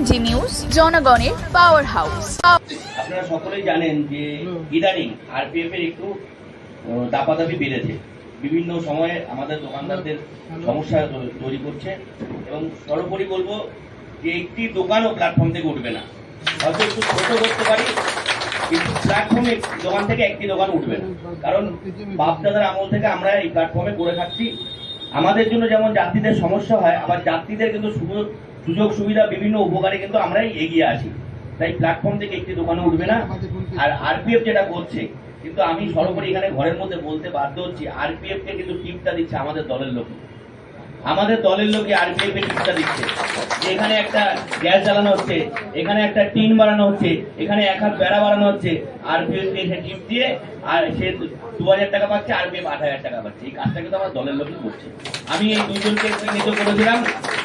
MG news জনগণের power house আপনারা সকলেই জানেন যে ইদানিং আরপিএফ এর একটু দাপাদাপি বেড়েছে। বিভিন্ন সময়ে আমাদের দোকানদারদের সমস্যা তৈরি করছে এবং সর্বোপরি বলব যে একটি দোকানও প্ল্যাটফর্ম থেকে উঠবে না। হয়তো একটু ছোট করতে পারি কিন্তু প্ল্যাটফর্মে দোকান থেকে একটি দোকান উঠবে না। কারণ বাপদাদার আমল থেকে আমরা এই প্ল্যাটফর্মে করে খাচ্ছি। আমাদের জন্য যেমন যাত্রীদের সমস্যা হয় আবার যাত্রীদের কিন্তু সুযোগ সুযোগ সুবিধা বিভিন্ন উপকারে কিন্তু আমরাই এগিয়ে আসি তাই প্ল্যাটফর্ম থেকে একটি দোকানে উঠবে না। আর আরপিএফ যেটা করছে, কিন্তু আমি সর্বোপরি এখানে ঘরের মধ্যে বলতে বাধ্য হচ্ছি আরপিএফ কে কিন্তু টিপটা দিচ্ছে আমাদের দলের লোক। আমাদের দলের লোকে আরপিএফ দিচ্ছে। এখানে একটা গ্যাস জ্বালানো হচ্ছে, এখানে একটা টিন বানানো হচ্ছে, এখানে এক হাত বেড়া বানানো হচ্ছে সে টিপ দিয়ে, আর সে দু হাজার টাকা পাচ্ছে আর আরপিএফ আট হাজার টাকা পাচ্ছে। এই কাজটা কিন্তু আমার দলের লোকই করছে। আমি এই দুইজনকে চিহ্নিত করেছিলাম,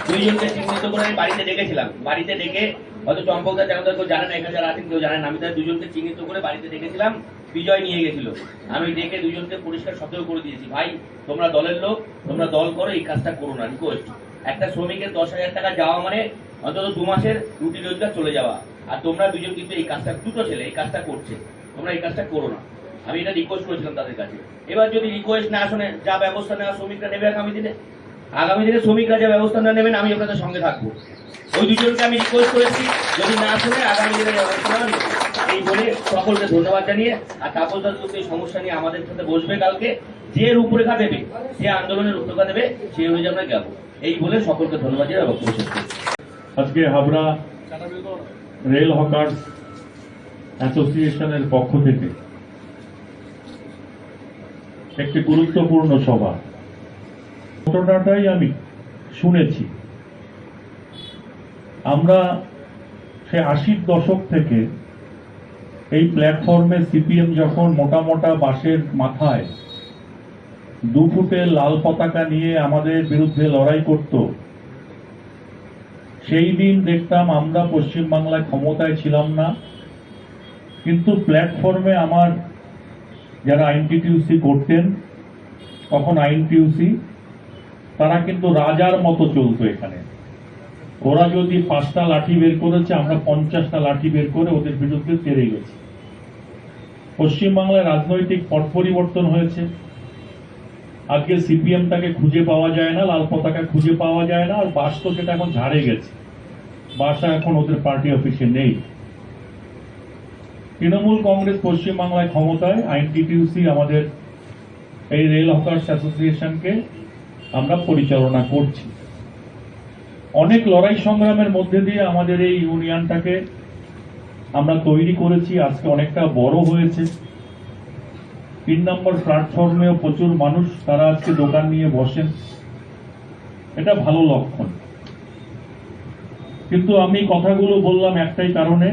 দুইজনকে চিহ্নিত করে আমি বাড়িতে ডেকেছিলাম। বাড়িতে ডেকে, হয়তো চম্পকদার জানেন এখানে যারা আছেন কেউ জানেন আমি তাদের দুজনকে চিহ্নিত করে বাড়িতে ডেকেছিলাম। বিজয় নিয়ে গেছিল। আমি ডেকে দুজনকে পরিষ্কার সতর্ক করে দিয়েছি। ভাই, তোমরা দলের লোক, তোমরা দল করো, এই কাজটা করো না রিকোয়েস্ট একটা শ্রমিকের দশ হাজার টাকা যাওয়া মানে অন্তত দু মাসের রুটি রোজগার চলে যাওয়া। আর তোমরা দুজন কিন্তু এই কাজটা, দুটো ছেলে এই কাজটা করছে। তোমরা এই কাজটা করো না। আমি এটা রিকোয়েস্ট করেছিলাম তাদের কাছে। এবার যদি রিকোয়েস্ট না শোনে, যা ব্যবস্থা নেওয়া শ্রমিকরা নেবে আগামী দিনে? আগামী দিনে শ্রমিকরা যা ব্যবস্থা না নেবেন, আমি আপনাদের সঙ্গে থাকব। ওই দুজনকে আমি রিকোয়েস্ট করেছি। যদি না শুনে আগামী দিনে এই বলে সকলকে ধন্যবাদ জানিয়ে, আর তাপস দাস কিন্তু এই সমস্যা নিয়ে আমাদের সাথে বসবে কালকে, যে রূপরেখা দেবে, যে আন্দোলনের রূপরেখা দেবে, সেই অনুযায়ী আমরা যাব। এই বলে সকলকে ধন্যবাদ জানিয়ে শেষ আজকে হাবড়া রেল হকার্স অ্যাসোসিয়েশনের পক্ষ থেকে একটি গুরুত্বপূর্ণ সভা। ঘটনাটাই আমি শুনেছি। আমরা সে আশির দশক থেকে এই প্ল্যাটফর্মে সিপিএম যখন মোটা মোটা বাসের মাথায় দু ফুটের লাল পতাকা নিয়ে আমাদের বিরুদ্ধে লড়াই করত, সেই দিন দেখতাম আমরা পশ্চিমবাংলায় ক্ষমতায় ছিলাম না। কিন্তু প্ল্যাটফর্মে আমার যারা আইনটিটিউসি করতেন, তখন আইনটিউসি, তারা কিন্তু রাজার মতো চলতো এখানে। ওরা যদি পাঁচটা লাঠি বের করেছে, আমরা পঞ্চাশটা লাঠি বের করে ওদের বিরুদ্ধে তেরে গেছি। পশ্চিমবাংলায় রাজনৈতিক পট পরিবর্তন হয়েছে। আজকে সিপিএমটাকে খুঁজে পাওয়া যায় না, লাল পতাকা খুঁজে পাওয়া যায় না, আর বাস তো সেটা এখন ঝাড়ে গেছে। বাসা এখন ওদের পার্টি অফিসে নেই। তৃণমূল কংগ্রেস পশ্চিমবাংলায় ক্ষমতায় আইনটিটিউসি আমাদের এই রেল হকার্স অ্যাসোসিয়েশনকে আমরা পরিচালনা করছি। অনেক লড়াই সংগ্রামের মধ্যে দিয়ে আমাদের এই ইউনিয়নটাকে আমরা তৈরি করেছি। আজকে অনেকটা বড় হয়েছে। তিন নম্বর প্ল্যাটফর্মেও প্রচুর মানুষ তারা আজকে দোকান নিয়ে বসেন। এটা ভালো লক্ষণ। কিন্তু আমি কথাগুলো বললাম একটাই কারণে,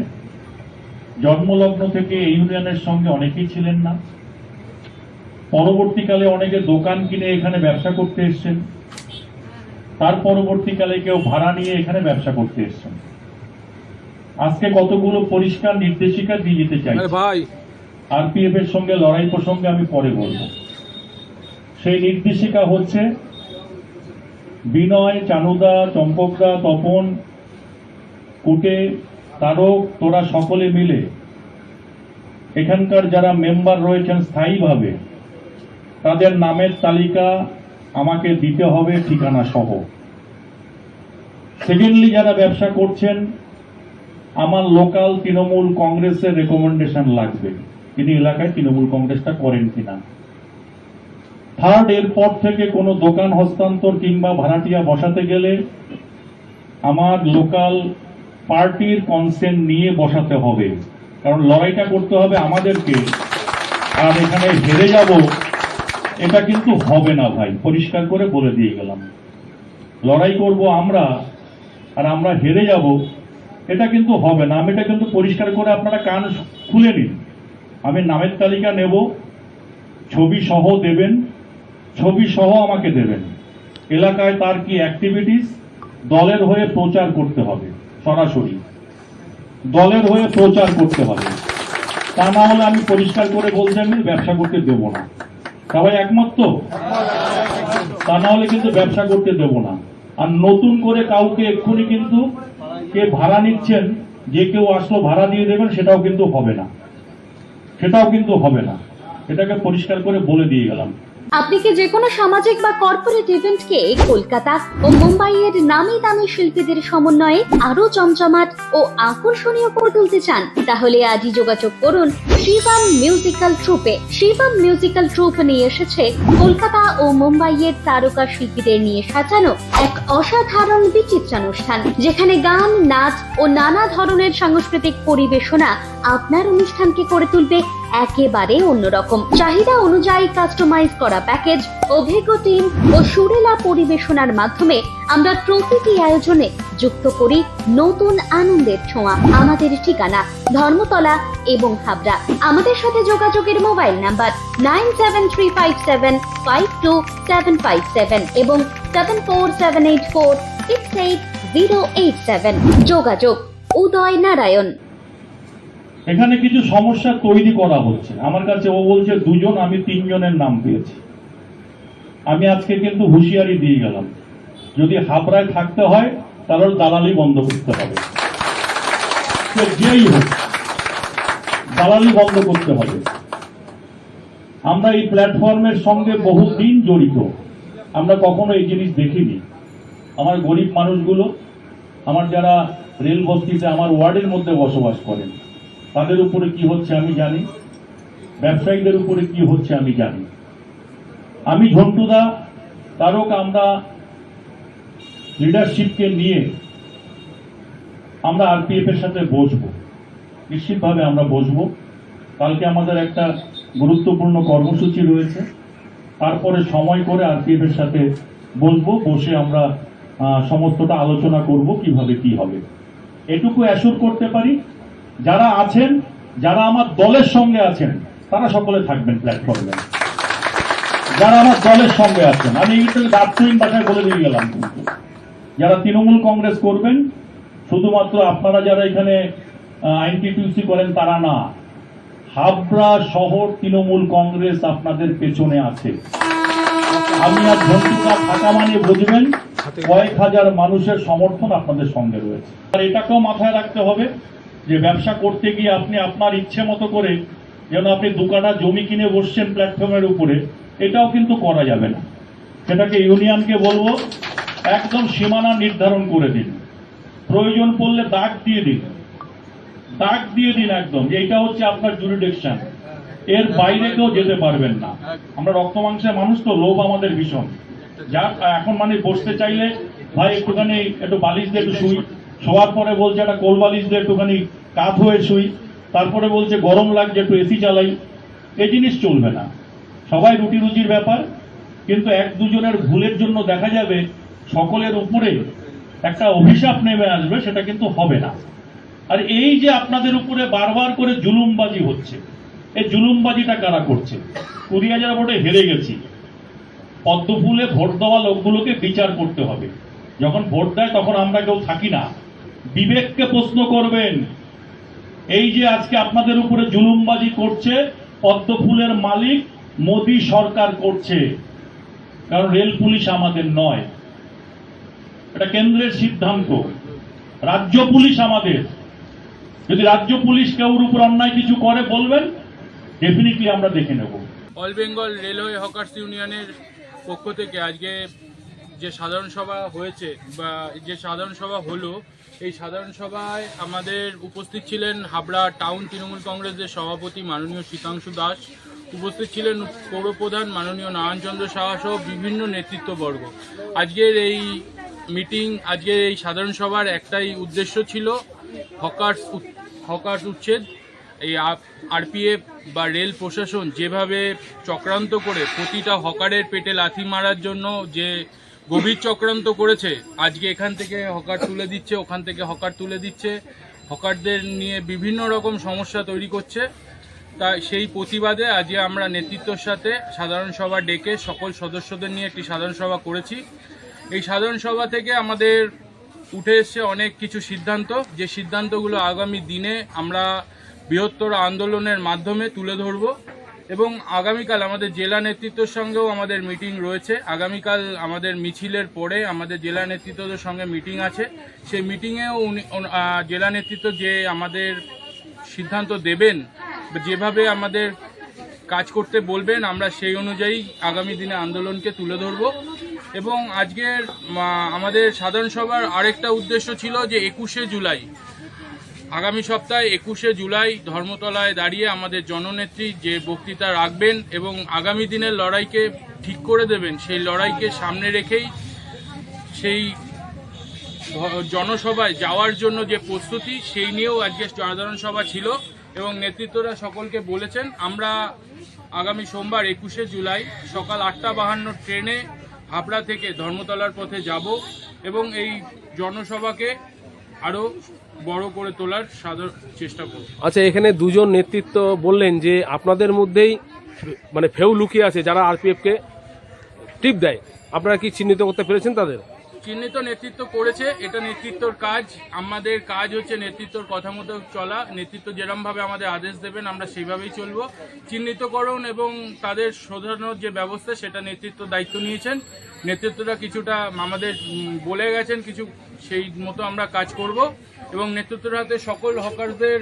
জন্মলগ্ন থেকে এই ইউনিয়নের সঙ্গে অনেকেই ছিলেন না। পরবর্তীকালে অনেকে দোকান কিনে এখানে ব্যবসা করতে এসছেন। তার পরবর্তীকালে কেউ ভাড়া নিয়ে এখানে ব্যবসা করতে এসছেন আজকে কতগুলো পরিষ্কার নির্দেশিকা দিয়ে যেতে চাই আরে ভাই। আরপিএফ এর সঙ্গে লড়াই প্রসঙ্গে আমি পরে বলব। সেই নির্দেশিকা হচ্ছে বিনয় চানুদা চম্পকদা তপন কুটে তারক তোরা সকলে মিলে এখানকার যারা মেম্বার রয়েছেন স্থায়ীভাবে তাদের নামের তালিকা আমাকে দিতে হবে ঠিকানা সহ। সেকেন্ডলি যারা ব্যবসা করছেন, আমার লোকাল তৃণমূল কংগ্রেসের রেকমেন্ডেশন লাগবে। তিনি এলাকায় তৃণমূল কংগ্রেসটা করেন কিনা। থার্ড এরপর থেকে কোনো দোকান হস্তান্তর কিংবা ভাড়াটিয়া বসাতে গেলে আমার লোকাল পার্টির কনসেন্ট নিয়ে বসাতে হবে। কারণ লড়াইটা করতে হবে আমাদেরকে। আর এখানে হেরে যাব এটা কিন্তু হবে না ভাই। পরিষ্কার করে বলে দিয়ে গেলাম। লড়াই করব আমরা আর আমরা হেরে যাব, এটা কিন্তু হবে না। আমি এটা কিন্তু পরিষ্কার করে আপনারা কান খুলে নিন। আমি নামের তালিকা নেব, ছবি সহ দেবেন, ছবি সহ আমাকে দেবেন। এলাকায় তার কি অ্যাক্টিভিটিস দলের হয়ে প্রচার করতে হবে, সরাসরি। দলের হয়ে প্রচার করতে হবে। তা না হলে আমি পরিষ্কার করে বলতে আমি ব্যবসা করতে দেবো না। সবাই একমত তো? তা না হলে কিন্তু ব্যবসা করতে দেবো না। আর নতুন করে কাউকে এক্ষুনি কিন্তু কে ভাড়া নিচ্ছেন, যে কেউ আসলো ভাড়া দিয়ে দেবেন, সেটাও কিন্তু হবে না। সেটাও কিন্তু হবে না। এটাকে পরিষ্কার করে বলে দিয়ে গেলাম। আপনি কি যে কোনো সামাজিক বা কর্পোরেট ইভেন্টকে কলকাতা ও মুম্বাইয়ের নামি দামি শিল্পীদের সমন্বয়ে আরও জমজমাট ও আকর্ষণীয় করে তুলতে চান, তাহলে আজই যোগাযোগ করুন শিবাম মিউজিক্যাল ট্রুপে শিবাম মিউজিক্যাল ট্রুপ নিয়ে এসেছে কলকাতা ও মুম্বাইয়ের তারকা শিল্পীদের নিয়ে সাজানো এক অসাধারণ বিচিত্রানুষ্ঠান, যেখানে গান, নাচ ও নানা ধরনের সাংস্কৃতিক পরিবেশনা আপনার অনুষ্ঠানকে করে তুলবে একেবারে অন্যরকম। চাহিদা অনুযায়ী কাস্টমাইজ করা প্যাকেজ অভিজ্ঞ টিম ও সুরেলা পরিবেশনার মাধ্যমে আমরা প্রতিটি আয়োজনে যুক্ত করি নতুন আনন্দের ছোঁয়া। আমাদের ঠিকানা ধর্মতলা এবং হাবড়া। আমাদের সাথে যোগাযোগের mobile number nine seven three five seven, five two seven five seven এবং seven four seven eight four six eight zero eight seven যোগাযোগ, উদয় নারায়ণ। এখানে কিছু সমস্যা তৈরি করা হচ্ছে। আমার কাছে ও বলছে, দুজন, আমি তিনজনের নাম পেয়েছি। আমি আজকে কিন্তু হুঁশিয়ারি দিয়ে গেলাম। যদি হাবড়ায় থাকতে হয়, তাহলে দালালি বন্ধ করতে হবে। যেই হোক, দালালি বন্ধ করতে হবে। আমরা এই প্ল্যাটফর্মের সঙ্গে বহুদিন জড়িত। আমরা কখনো এই জিনিস দেখিনি। আমার গরিব মানুষগুলো, আমার যারা রেল বস্তিতে, আমার ওয়ার্ডের মধ্যে বসবাস করেন তাদের উপরে কি হচ্ছে আমি জানি। ব্যবসায়ীদের উপরে কি হচ্ছে আমি জানি। আমি ঝন্টুদা, তারক, আমরা লিডারশিপকে নিয়ে আমরা আরপিএফ এর সাথে বসবো। নিশ্চিতভাবে আমরা বসবো। কালকে আমাদের একটা গুরুত্বপূর্ণ কর্মসূচি রয়েছে। তারপরে সময় করে আরপিএফ এর সাথে বসবো, বসে আমরা সমস্তটা আলোচনা করব কীভাবে কি হবে। এটুকু অ্যাসুর করতে পারি যারা আছেন, যারা আমার দলের সঙ্গে আছেন, তারা সকলে থাকবেন প্ল্যাটফর্মে যারা আমার দলের সঙ্গে আছেন, আমি কিন্তু দার্থহীন ভাষায় বলে দিয়ে গেলাম। যারা তৃণমূল কংগ্রেস করবেন, শুধুমাত্র আপনারা যারা এখানে আইনটিটিউসি করেন, তারা না। হাবড়া শহর তৃণমূল কংগ্রেস আপনাদের পেছনে আছে। আমি আর ঝন্টুকা থাকা মানে বুঝবেন, কয়েক হাজার মানুষের সমর্থন আপনাদের সঙ্গে রয়েছে। আর এটাকেও মাথায় রাখতে হবে যে ব্যবসা করতে গিয়ে আপনি আপনার ইচ্ছে মতো করে যেন আপনি দুকানা জমি কিনে বসছেন প্ল্যাটফর্মের উপরে, এটাও কিন্তু করা যাবে না। সেটাকে ইউনিয়নকে বলব, একদম সীমানা নির্ধারণ করে দিন। প্রয়োজন পড়লে দাগ দিয়ে দিন। দাগ দিয়ে দিন একদম, যে এটা হচ্ছে আপনার জুরিডিকশন এর বাইরে কেউ যেতে পারবেন না। আমরা রক্ত মাংসের মানুষ তো, লোভ আমাদের ভীষণ। যা এখন মানে বসতে চাইলে ভাই একটুখানি একটু বালিশ দিয়ে একটু শুই। শোয়ার পরে বলছে, একটা কোলবালিশ দিয়ে একটুখানি কাত হয়ে শুই। তারপরে বলছে, গরম লাগছে, একটু এসি চালাই। এই জিনিস চলবে না। সবাই রুটি রুজির ব্যাপার, কিন্তু এক দুজনের ভুলের জন্য দেখা যাবে সকলের উপরে একটা অভিশাপ নেমে আসবে, সেটা কিন্তু হবে না। আর এই যে আপনাদের উপরে বারবার করে জুলুমবাজি হচ্ছে, এই জুলুমবাজিটা কারা করছে? কুড়ি হাজার ভোটে হেরে গেছি। পদ্মফুলে ভোট দেওয়া লোকগুলোকে বিচার করতে হবে। যখন ভোট দেয়, তখন আমরা কেউ থাকি না। বিবেককে প্রশ্ন করবেন, এই যে আজকে আপনাদের উপরে জুলুমবাজি করছে পদ্মফুলের মালিক মোদী সরকার করছে। কারণ রেল পুলিশ আমাদের নয়। এটা কেন্দ্রের সিদ্ধান্ত। রাজ্য পুলিশ আমাদের। যদি রাজ্য পুলিশ কেউর উপর অন্যায় কিছু করে বলবেন ডেফিনেটলি আমরা দেখে নেব। অল বেঙ্গল রেলওয়ে হকার্স ইউনিয়নের পক্ষ থেকে আজকে যে সাধারণ সভা হয়েছে বা যে সাধারণ সভা হলো, এই সাধারণ সভায় আমাদের উপস্থিত ছিলেন হাবড়া টাউন তৃণমূল কংগ্রেসের সভাপতি মাননীয় শীতাংশু দাস, উপস্থিত ছিলেন পৌরপ্রধান মাননীয় নারায়ণচন্দ্র সাহা সহ বিভিন্ন নেতৃত্ববর্গ। আজকের এই মিটিং, আজকের এই সাধারণ সভার একটাই উদ্দেশ্য ছিল হকার্স হকার্স উচ্ছেদ। এই আরপিএফ বা রেল প্রশাসন যেভাবে চক্রান্ত করে প্রতিটা হকারের পেটে লাথি মারার জন্য যে গভীর চক্রান্ত করেছে। আজকে এখান থেকে হকার তুলে দিচ্ছে, ওখান থেকে হকার তুলে দিচ্ছে। হকারদের নিয়ে বিভিন্ন রকম সমস্যা তৈরি করছে। তাই সেই প্রতিবাদে আজকে আমরা নেতৃত্বর সাথে সাধারণ সভা ডেকে সকল সদস্যদের নিয়ে একটি সাধারণ সভা করেছি। এই সাধারণ সভা থেকে আমাদের উঠে এসছে অনেক কিছু সিদ্ধান্ত। যে সিদ্ধান্তগুলো আগামী দিনে আমরা বৃহত্তর আন্দোলনের মাধ্যমে তুলে ধরব। এবং আগামীকাল আমাদের জেলা নেতৃত্বের সঙ্গেও আমাদের মিটিং রয়েছে। আগামীকাল আমাদের মিছিলের পরে আমাদের জেলা নেতৃত্বদের সঙ্গে মিটিং আছে। সেই মিটিংয়েও উনি জেলা নেতৃত্ব যে আমাদের সিদ্ধান্ত দেবেন যেভাবে আমাদের কাজ করতে বলবেন, আমরা সেই অনুযায়ী আগামী দিনে আন্দোলনকে তুলে ধরব। এবং আজকের আমাদের সাধারণ সভার আরেকটা উদ্দেশ্য ছিল যে একুশে জুলাই আগামী সপ্তাহে একুশে জুলাই ধর্মতলায় দাঁড়িয়ে আমাদের জননেত্রী যে বক্তৃতা রাখবেন এবং আগামী দিনের লড়াইকে ঠিক করে দেবেন, সেই লড়াইকে সামনে রেখেই সেই জনসভায় যাওয়ার জন্য যে প্রস্তুতি, সেই নিয়েও আজকে সাধারণ সভা ছিল এবং নেতৃত্বরা সকলকে বলেছেন, আমরা আগামী সোমবার একুশে জুলাই সকাল আটটা বাহান্ন ট্রেনে হাবড়া থেকে ধর্মতলার পথে যাব এবং এই জনসভাকে আরও বড় করে তোলার সাধারণ চেষ্টা করব। আচ্ছা এখানে দুজন নেতৃত্ব বললেন যে আপনাদের মধ্যেই মানে ফেউ লুকিয়ে আছে যারা আরপিএফ কে টিপ দেয়। আপনারা কি চিহ্নিত করতে পেরেছেন তাদের? চিহ্নিত নেতৃত্ব করেছে, এটা নেতৃত্বর কাজ। আমাদের কাজ হচ্ছে নেতৃত্বর কথা মতো চলা, নেতৃত্ব যেরমভাবে আমাদের আদেশ দেবেন, আমরা সেইভাবেই চলবো। চিহ্নিতকরণ এবং তাদের শোধানোর যে ব্যবস্থা, সেটা নেতৃত্ব দায়িত্ব নিয়েছেন। নেতৃত্বরা কিছুটা আমাদের বলে গেছেন, কিছু সেই মতো আমরা কাজ করব। এবং নেতৃত্বের হাতে সকল হকারদের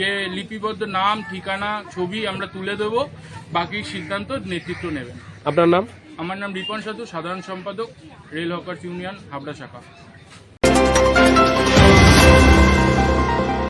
যে লিপিবদ্ধ নাম, ঠিকানা, ছবি আমরা তুলে দেব। বাকি সিদ্ধান্ত নেতৃত্ব নেবেন। আপনার নাম? আমার নাম রিপন সাধু সাধারণ সম্পাদক রেল হকার্স ইউনিয়ন হাবড়া শাখা।